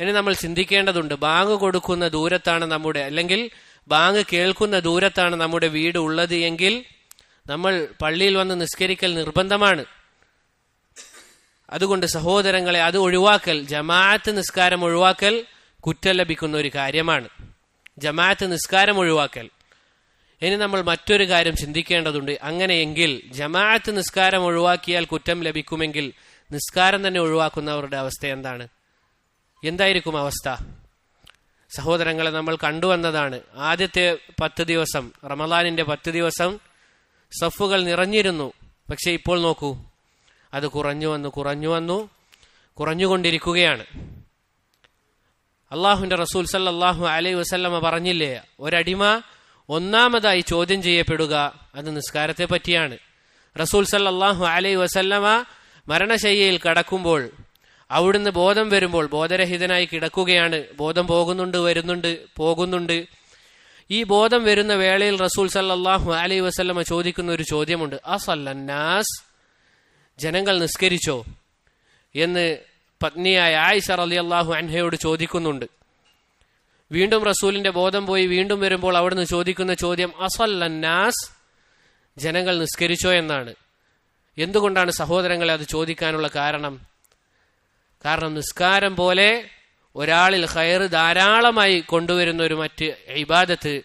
ഇനി നമ്മൾ ചിന്തിക്കേണ്ടതുണ്ട് ബാങ്ക് കൊടുക്കുന്ന ദൂരത്താണ് നമ്മുടെ അല്ലെങ്കിൽ ബാങ്ക് കേൾക്കുന്ന ദൂരത്താണ് നമ്മുടെ വീട് ഉള്ളത് എങ്കിൽ നമ്മൾ പള്ളിയിൽ വന്ന് നിസ്കരിക്കൽ നിർബന്ധമാണ്. അതുകൊണ്ട് സഹോദരങ്ങളെ അത് ഒഴിവാക്കൽ ജമാഅത്ത് നിസ്കാരം ഒഴിവാക്കൽ കുറ്റം ലഭിക്കുന്ന ഒരു കാര്യമാണ്. ജമാഅത്ത് നിസ്കാരം ഒഴിവാക്കൽ. ഇനി നമ്മൾ മറ്റൊരു കാര്യം ചിന്തിക്കേണ്ടതുണ്ട്. അങ്ങനെയെങ്കിൽ ജമാഅത്ത് നിസ്കാരം ഒഴിവാക്കിയാൽ കുറ്റം ലഭിക്കുമെങ്കിൽ നിസ്കാരം തന്നെ ഒഴിവാക്കുന്നവരുടെ അവസ്ഥ എന്താണ്? എന്തായിരിക്കും അവസ്ഥ? സഹോദരങ്ങളെ നമ്മൾ കണ്ടുവന്നതാണ് ആദ്യത്തെ പത്ത് ദിവസം റമദാനിന്റെ പത്ത് ദിവസം സഫുകൾ നിറഞ്ഞിരുന്നു. പക്ഷെ ഇപ്പോൾ നോക്കൂ അത് കുറഞ്ഞു വന്നു കുറഞ്ഞു വന്നു കുറഞ്ഞുകൊണ്ടിരിക്കുകയാണ് അള്ളാഹുവിന്റെ റസൂൽ സല്ലല്ലാഹു അലൈ വസല്ലമ പറഞ്ഞില്ലേ ഒരടിമ ഒന്നാമതായി ചോദ്യം ചെയ്യപ്പെടുക അത് നിസ്കാരത്തെ പറ്റിയാണ്. റസൂൽ സല്ലല്ലാഹു അലൈ വസല്ലമ മരണശയ്യയിൽ കടക്കുമ്പോൾ അവിടുന്ന് ബോധം വരുമ്പോൾ ബോധരഹിതനായി കിടക്കുകയാണ്. ബോധം പോകുന്നുണ്ട് വരുന്നുണ്ട് പോകുന്നുണ്ട്. ഈ ബോധം വരുന്ന വേളയിൽ റസൂൽ സല്ലാഹു അലൈ വസല്ലമ ചോദിക്കുന്ന ഒരു ചോദ്യമുണ്ട്. അസല്ലന്നാസ്? ജനങ്ങൾ നിസ്കരിച്ചോ എന്ന് പത്നിയായ ആയിഷ അള്ളാഹു അൻഹയോട് ചോദിക്കുന്നുണ്ട്. വീണ്ടും റസൂലിന്റെ ബോധം പോയി വീണ്ടും വരുമ്പോൾ അവിടുന്ന് ചോദിക്കുന്ന ചോദ്യം അസല്ലന്നാസ്? ജനങ്ങൾ നിസ്കരിച്ചോ എന്നാണ്. എന്തുകൊണ്ടാണ് സഹോദരങ്ങളെ അത് ചോദിക്കാനുള്ള കാരണം? കാരണം നിസ്കാരം പോലെ ഒരാളിൽ ഹയർ ധാരാളമായി കൊണ്ടുവരുന്ന ഒരു മറ്റ് ഇബാദത്ത്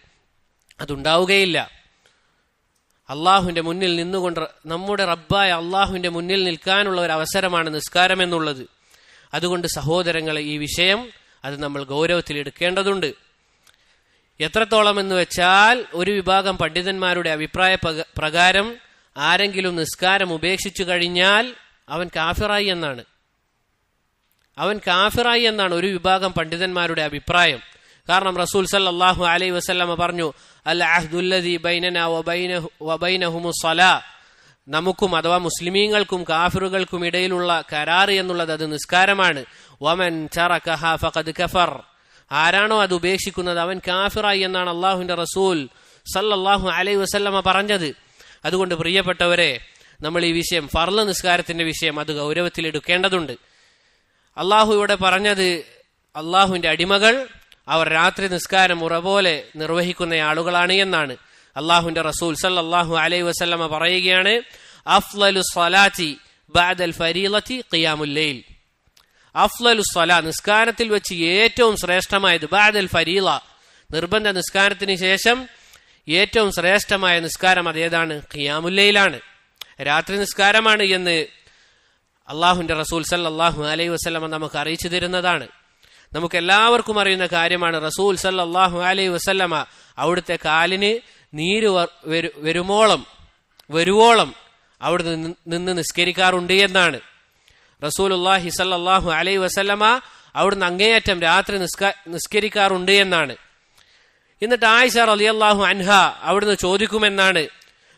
അതുണ്ടാവുകയില്ല. അള്ളാഹുവിന്റെ മുന്നിൽ നിന്നുകൊണ്ട് നമ്മുടെ റബ്ബായ അള്ളാഹുവിന്റെ മുന്നിൽ നിൽക്കാനുള്ള ഒരു അവസരമാണ് നിസ്കാരം എന്നുള്ളത്. അതുകൊണ്ട് സഹോദരങ്ങളെ ഈ വിഷയം അത് നമ്മൾ ഗൗരവത്തിൽ എടുക്കേണ്ടതുണ്ട്. എത്രത്തോളം എന്ന് വെച്ചാൽ ഒരു വിഭാഗം പണ്ഡിതന്മാരുടെ അഭിപ്രായ പ്രകാരം ആരെങ്കിലും നിസ്കാരം ഉപേക്ഷിച്ചു കഴിഞ്ഞാൽ അവൻ കാഫിറായി എന്നാണ്. അവൻ കാഫിറായി എന്നാണ് ഒരു വിഭാഗം പണ്ഡിതന്മാരുടെ അഭിപ്രായം. കാരണം റസൂൽ സല്ലാഹു അലൈ വസല്ലമ പറഞ്ഞു അൽ അഹ്ദുല്ലി ബൈനന വബൈനഹു വബൈനഹുമു സലാ നമുക്കും അഥവാ മുസ്ലിമീങ്ങൾക്കും കാഫിറുകൾക്കും ഇടയിലുള്ള കരാർ എന്നുള്ളത് അത് നിസ്കാരമാണ്. വമൻ ഫഖദ് കഫർ. ആരാണോ അത് ഉപേക്ഷിക്കുന്നത് അവൻ കാഫിറായി എന്നാണ് അള്ളാഹുവിന്റെ റസൂൽ സല്ലല്ലാഹു അലൈ വസല്ലമ പറഞ്ഞത്. അതുകൊണ്ട് പ്രിയപ്പെട്ടവരെ നമ്മൾ ഈ വിഷയം ഫർൾ നിസ്കാരത്തിന്റെ വിഷയം അത് ഗൗരവത്തിൽ എടുക്കേണ്ടതുണ്ട്. അള്ളാഹു ഇവിടെ പറഞ്ഞത് അള്ളാഹുവിന്റെ അടിമകൾ അവർ രാത്രി നിസ്കാരം ഉറപോലെ പോലെ നിർവഹിക്കുന്ന ആളുകളാണ് എന്നാണ് അള്ളാഹുന്റെ റസൂൽ സല്ലാഹു അലൈ വസ്ലമ പറയുകയാണ് അഫ്ലലു സ്വലാത്തി ബഅദൽ ഫരീലത്തി ഖിയാമുൽ ലൈൽ. അഫ്ലലു സല നിസ്കാരത്തിൽ വെച്ച് ഏറ്റവും ശ്രേഷ്ഠമായത് ബാദൽ ഫരീല നിർബന്ധ നിസ്കാരത്തിന് ശേഷം ഏറ്റവും ശ്രേഷ്ഠമായ നിസ്കാരം അതേതാണ് ഖിയാമുല്ലയിലാണ് രാത്രി നിസ്കാരമാണ് എന്ന് അള്ളാഹുന്റെ റസൂൽ സല്ലാഹു അലൈ വസ്ലമ നമുക്ക് അറിയിച്ചു തരുന്നതാണ്. നമുക്ക് എല്ലാവർക്കും അറിയുന്ന കാര്യമാണ് റസൂൽ സല്ലാഹു അലൈ വസല്ലമ അവിടുത്തെ കാലിന് നീര് വരുമോളം വരുവോളം അവിടെ നിന്ന് നിസ്കരിക്കാറുണ്ട് എന്നാണ്. റസൂലുല്ലാഹി സല്ലാഹു അലൈ വസല്ലമ അവിടുന്ന് അങ്ങേയറ്റം രാത്രി നിസ്കരിക്കാറുണ്ട് എന്നാണ്. എന്നിട്ട് ആയിഷ റളിയല്ലാഹു അൻഹ അവിടുന്ന് ചോദിക്കുമെന്നാണ്.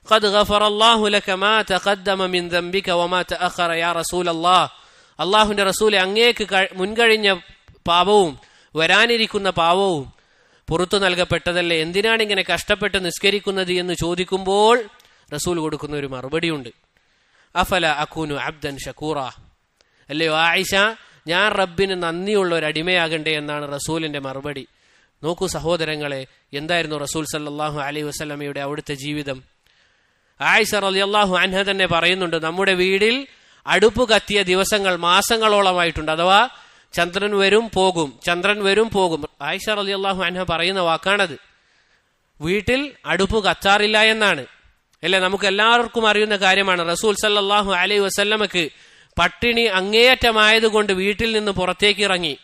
ഖദ് ഗഫറല്ലാഹു ലക മിൻ യാ റസൂലല്ലാഹ് അല്ലാഹുവിന്റെ റസൂലെ അങ്ങേക്ക് മുൻകഴിഞ്ഞ പാപവും വരാനിരിക്കുന്ന പാപവും പുറത്തു നൽകപ്പെട്ടതല്ലേ? എന്തിനാണ് ഇങ്ങനെ കഷ്ടപ്പെട്ട് നിസ്കരിക്കുന്നത് എന്ന് ചോദിക്കുമ്പോൾ റസൂൽ കൊടുക്കുന്ന ഒരു മറുപടിയുണ്ട്. അഫല അക്കൂനു അബ്ദൻ ഷക്കൂറ. അല്ലയോ ആയിഷ ഞാൻ റബ്ബിന് നന്ദിയുള്ള ഒരു അടിമയാകണ്ടേ എന്നാണ് റസൂലിന്റെ മറുപടി. നോക്കൂ സഹോദരങ്ങളെ എന്തായിരുന്നു റസൂൽ സല്ലാഹു അലൈഹി വസല്ലമയുടെ അവിടുത്തെ ജീവിതം? ആയിഷ റളിയല്ലാഹു അൻഹ തന്നെ പറയുന്നുണ്ട് നമ്മുടെ വീടിൽ അടുപ്പ് കത്തിയ ദിവസങ്ങൾ മാസങ്ങളോളമായിട്ടുണ്ട്. അഥവാ ചന്ദ്രൻ വരും പോകും. ചന്ദ്രൻ വരും പോകും. ആയിഷ അള്ളാഹു അൻഹ പറയുന്ന വാക്കാണത്. വീട്ടിൽ അടുപ്പ് കത്താറില്ല എന്നാണ്. അല്ലെ? നമുക്ക് എല്ലാവർക്കും അറിയുന്ന കാര്യമാണ്. റസൂൽ സല്ലാഹു അലൈഹി വസല്ലമക്ക് പട്ടിണി അങ്ങേയറ്റമായതുകൊണ്ട് വീട്ടിൽ നിന്ന് പുറത്തേക്ക് ഇറങ്ങി.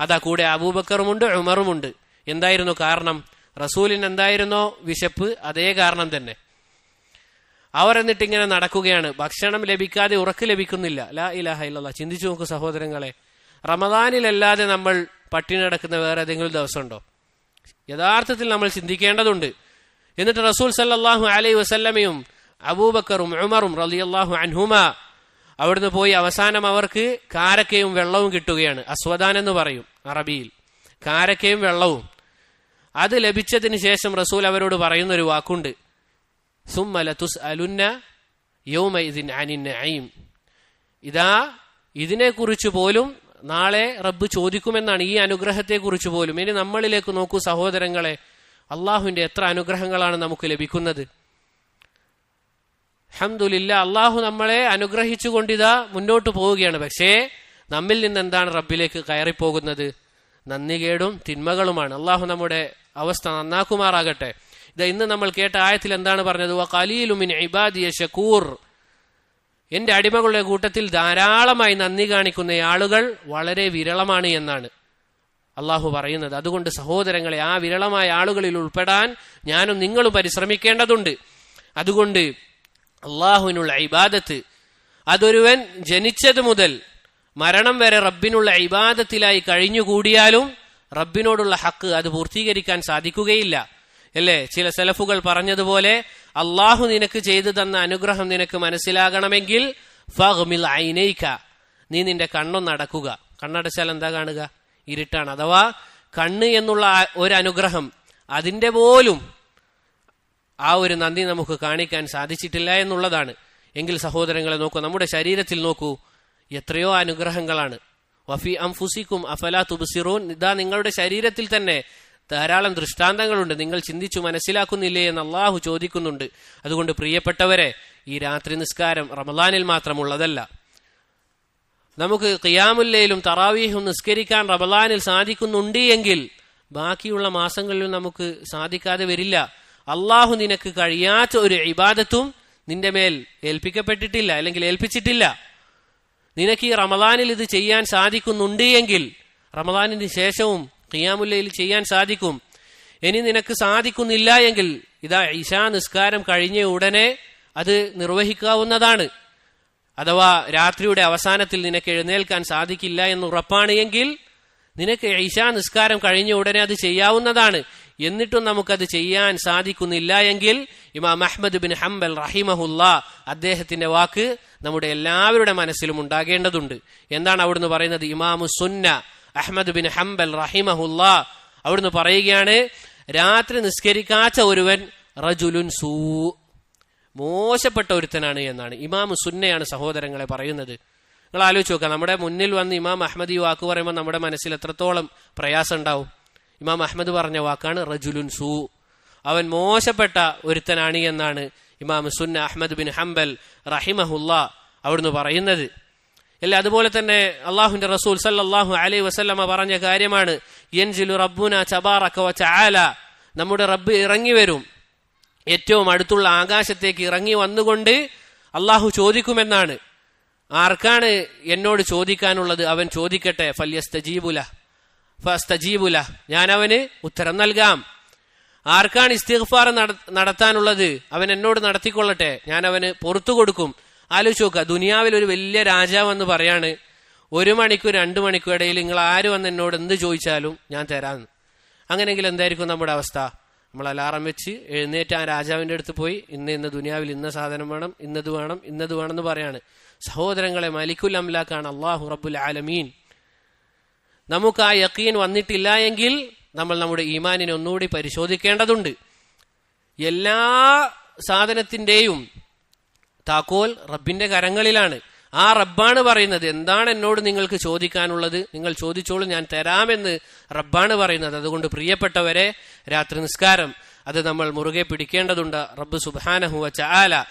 അതാ കൂടെ അബൂബക്കറുമുണ്ട് ഉമറുമുണ്ട്. എന്തായിരുന്നു കാരണം? റസൂലിന് എന്തായിരുന്നോ? വിശപ്പ് അതേ കാരണം തന്നെ. അവർ എന്നിട്ട് ഇങ്ങനെ നടക്കുകയാണ്. ഭക്ഷണം ലഭിക്കാതെ ഉറക്ക് ലഭിക്കുന്നില്ല. ലാ ഇലാഹ ഇല്ല ചിന്തിച്ചു നോക്കൂ സഹോദരങ്ങളെ. റമദാനിലല്ലാതെ നമ്മൾ പട്ടിണി നടക്കുന്ന വേറെ ഏതെങ്കിലും ദിവസമുണ്ടോ? യഥാർത്ഥത്തിൽ നമ്മൾ ചിന്തിക്കേണ്ടതുണ്ട്. എന്നിട്ട് റസൂൽ സല്ലാഹു അലൈ വസല്ലമയും അബൂബക്കറും ഉമറും റളിയല്ലാഹു അൻഹുമ അവിടുന്ന് പോയി അവസാനം അവർക്ക് കാരക്കയും വെള്ളവും കിട്ടുകയാണ്. അസ്വദാൻ എന്ന് പറയും അറബിയിൽ. കാരക്കയും വെള്ളവും. അത് ലഭിച്ചതിന് ശേഷം റസൂൽ അവരോട് പറയുന്ന ഒരു വാക്കുണ്ട് സുമ്മല തുസ് അലുന്ന നഈം. ഇതാ ഇതിനെക്കുറിച്ച് പോലും നാളെ റബ്ബ് ചോദിക്കുമെന്നാണ് ഈ അനുഗ്രഹത്തെക്കുറിച്ച് പോലും. ഇനി നമ്മളിലേക്ക് നോക്കൂ സഹോദരങ്ങളെ അള്ളാഹുവിന്റെ എത്ര അനുഗ്രഹങ്ങളാണ് നമുക്ക് ലഭിക്കുന്നത്. ഹംദുലില്ല അള്ളാഹു നമ്മളെ അനുഗ്രഹിച്ചുകൊണ്ടിതാ മുന്നോട്ട് പോവുകയാണ്. പക്ഷേ നമ്മിൽ നിന്ന് എന്താണ് റബ്ബിലേക്ക് കയറിപ്പോകുന്നത്? നന്ദികേടും തിന്മകളുമാണ്. അള്ളാഹു നമ്മുടെ അവസ്ഥ നന്നാക്കുമാറാകട്ടെ. ഇത് ഇന്ന് നമ്മൾ കേട്ട ആയത്തിൽ എന്താണ് പറഞ്ഞത്? കലീലുമിൻ ഇബാദിയ ഷക്കൂർ എന്റെ അടിമകളുടെ കൂട്ടത്തിൽ ധാരാളമായി നന്ദി കാണിക്കുന്ന ആളുകൾ വളരെ വിരളമാണ് എന്നാണ് അള്ളാഹു പറയുന്നത്. അതുകൊണ്ട് സഹോദരങ്ങളെ ആ വിരളമായ ആളുകളിൽ ഉൾപ്പെടാൻ ഞാനും നിങ്ങളും പരിശ്രമിക്കേണ്ടതുണ്ട്. അതുകൊണ്ട് അള്ളാഹുവിനുള്ള ഇബാദത്ത് അതൊരുവൻ ജനിച്ചത് മുതൽ മരണം വരെ റബ്ബിനുള്ള ഇബാദത്തിലായി കഴിഞ്ഞുകൂടിയാലും റബ്ബിനോടുള്ള ഹക്ക് അത് പൂർത്തീകരിക്കാൻ സാധിക്കുകയില്ല. അല്ലേ ചില സെലഫുകൾ പറഞ്ഞതുപോലെ അള്ളാഹു നിനക്ക് ചെയ്തു തന്ന അനുഗ്രഹം നിനക്ക് മനസ്സിലാകണമെങ്കിൽ ഫഹ്മിൽ നീ നിന്റെ കണ്ണൊന്നടക്കുക കണ്ണടച്ചാൽ എന്താ കാണുക? ഇരുട്ടാണ്. അഥവാ കണ്ണ് എന്നുള്ള ഒരു അനുഗ്രഹം അതിന്റെ പോലും ആ ഒരു നന്ദി നമുക്ക് കാണിക്കാൻ സാധിച്ചിട്ടില്ല എന്നുള്ളതാണ്. എങ്കിൽ സഹോദരങ്ങളെ നോക്കൂ നമ്മുടെ ശരീരത്തിൽ നോക്കൂ എത്രയോ അനുഗ്രഹങ്ങളാണ്. വഫി അംഫുസിക്കും അഫലാ തുബസിറൂൻ. ഇതാ നിങ്ങളുടെ ശരീരത്തിൽ തന്നെ ധാരാളം ദൃഷ്ടാന്തങ്ങളുണ്ട്. നിങ്ങൾ ചിന്തിച്ചു മനസ്സിലാക്കുന്നില്ലേ എന്ന് അള്ളാഹു ചോദിക്കുന്നുണ്ട്. അതുകൊണ്ട് പ്രിയപ്പെട്ടവരെ ഈ രാത്രി നിസ്കാരം റമലാനിൽ മാത്രമുള്ളതല്ല. നമുക്ക് ഖിയാമുല്ലയിലും തറാവീഹും നിസ്കരിക്കാൻ റമലാനിൽ സാധിക്കുന്നുണ്ട് എങ്കിൽ ബാക്കിയുള്ള മാസങ്ങളിലും നമുക്ക് സാധിക്കാതെ വരില്ല. അള്ളാഹു നിനക്ക് കഴിയാത്ത ഒരു ഇബാദത്തും നിന്റെ മേൽ ഏൽപ്പിക്കപ്പെട്ടിട്ടില്ല അല്ലെങ്കിൽ ഏൽപ്പിച്ചിട്ടില്ല. നിനക്ക് ഈ റമദാനിൽ ഇത് ചെയ്യാൻ സാധിക്കുന്നുണ്ട് എങ്കിൽ റമദാനിന് ശേഷവും ഖിയാമുല്ലയിൽ ചെയ്യാൻ സാധിക്കും. ഇനി നിനക്ക് സാധിക്കുന്നില്ല എങ്കിൽ ഇതാ ഇശാ നിസ്കാരം കഴിഞ്ഞ ഉടനെ അത് നിർവഹിക്കാവുന്നതാണ്. അഥവാ രാത്രിയുടെ അവസാനത്തിൽ നിനക്ക് എഴുന്നേൽക്കാൻ സാധിക്കില്ല എന്ന് ഉറപ്പാണ് എങ്കിൽ നിനക്ക് ഇശാ നിസ്കാരം കഴിഞ്ഞ ഉടനെ അത് ചെയ്യാവുന്നതാണ്. എന്നിട്ടും നമുക്കത് ചെയ്യാൻ സാധിക്കുന്നില്ല എങ്കിൽ ഇമാം അഹ്മദ് ബിൻ ഹംബൽ റഹിമഹുല്ല അദ്ദേഹത്തിന്റെ വാക്ക് നമ്മുടെ എല്ലാവരുടെ മനസ്സിലും ഉണ്ടാകേണ്ടതുണ്ട്. എന്താണ് അവിടുന്ന് പറയുന്നത്? ഇമാമു സുന്ന അഹ്മദ് ബിൻ ഹംബൽ റഹിമഹുല്ല അവിടുന്ന് പറയുകയാണ് രാത്രി നിസ്കരിക്കാത്ത ഒരുവൻ റജുലുൻ സൂ മോശപ്പെട്ട ഒരുത്തനാണ് എന്നാണ്. ഇമാം സുന്നയാണ് സഹോദരങ്ങളെ പറയുന്നത്. നിങ്ങൾ ആലോചിച്ച് നോക്കുക നമ്മുടെ മുന്നിൽ വന്ന് ഇമാം അഹമ്മദ് ഈ വാക്ക് പറയുമ്പോൾ നമ്മുടെ മനസ്സിൽ എത്രത്തോളം പ്രയാസം ഉണ്ടാവും. ഇമാം അഹമ്മദ് പറഞ്ഞ വാക്കാണ് റജുലുൻ സൂ. അവൻ മോശപ്പെട്ട ഒരുത്തനാണ് എന്നാണ് ഇമാം സുന്ന അഹമ്മദ് ബിൻ ഹംബൽ റഹിമഹുല്ല അവിടുന്ന് പറയുന്നത്. അല്ല അതുപോലെ തന്നെ അള്ളാഹുന്റെ റസൂൽ സല്ലാഹു അലൈ വസല്ലമ പറഞ്ഞ കാര്യമാണ് എൻജിലു റബ്ബുന ചബാറക്കവ ചാല നമ്മുടെ റബ്ബ് ഇറങ്ങി വരും. ഏറ്റവും അടുത്തുള്ള ആകാശത്തേക്ക് ഇറങ്ങി വന്നുകൊണ്ട് അള്ളാഹു ചോദിക്കുമെന്നാണ്. ആർക്കാണ് എന്നോട് ചോദിക്കാനുള്ളത്? അവൻ ചോദിക്കട്ടെ. ഫല്യസ്തജീബുല ഫസ്തജീബുല ഞാൻ അവന് ഉത്തരം നൽകാം. ആർക്കാണ് ഇസ്തിഗ്ഫാർ നടത്താനുള്ളത്? അവൻ എന്നോട് നടത്തിക്കൊള്ളട്ടെ. ഞാൻ അവന് പുറത്തു കൊടുക്കും. ആലോചിച്ച് നോക്കുക. ദുനിയാവിൽ ഒരു വലിയ രാജാവെന്ന് പറയാണ്. ഒരു മണിക്കൂർ രണ്ട് മണിക്കൂർ ഇടയിൽ നിങ്ങൾ ആര് വന്ന് എന്നോട് എന്ത് ചോദിച്ചാലും ഞാൻ തരാമെന്ന്. അങ്ങനെയെങ്കിൽ എന്തായിരിക്കും നമ്മുടെ അവസ്ഥ? നമ്മൾ അലാറം വെച്ച് എഴുന്നേറ്റ് ആ രാജാവിന്റെ അടുത്ത് പോയി ഇന്ന് ഇന്ന് ദുനിയാവിൽ ഇന്ന സാധനം വേണം ഇന്നത് വേണം ഇന്നത് വേണം എന്ന് പറയാണ്. സഹോദരങ്ങളെ മലിക്കുൽ അംലാക്കാണ് അള്ളാഹു റബ്ബുൽ ആലമീൻ. നമുക്ക് ആ യക്കീൻ വന്നിട്ടില്ല എങ്കിൽ നമ്മൾ നമ്മുടെ ഈമാനിനെ ഒന്നുകൂടി പരിശോധിക്കേണ്ടതുണ്ട്. എല്ലാ സാധനത്തിന്റെയും താക്കോൽ റബ്ബിന്റെ കരങ്ങളിലാണ്. ആ റബ്ബാണ് പറയുന്നത് എന്താണ് എന്നോട് നിങ്ങൾക്ക് ചോദിക്കാനുള്ളത്? നിങ്ങൾ ചോദിച്ചോളൂ ഞാൻ തരാമെന്ന് റബ്ബാണ് പറയുന്നത്. അതുകൊണ്ട് പ്രിയപ്പെട്ടവരെ രാത്രി നിസ്കാരം അത് നമ്മൾ മുറുകെ പിടിക്കേണ്ടതുണ്ട്. റബ്ബ് സുബാനഹുവ ചാല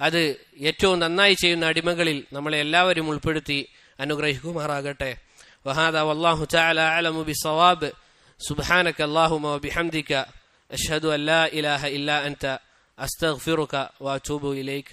അത് ഏറ്റവും നന്നായി ചെയ്യുന്ന അടിമകളിൽ നമ്മളെ എല്ലാവരും ഉൾപ്പെടുത്തി അനുഗ്രഹിക്കുമാറാകട്ടെ. വഹാദ വല്ലാഹു ചാല അലമു ബി സവാബ് സുബാനക അല്ലാഹുമ ബിഹംദിക അഷ്ഹദു അല്ലാ ഇലാഹ ഇല്ലാ അൻത. അസ്തഗ്ഫിറുക വഅതൂബു ഇലൈക്.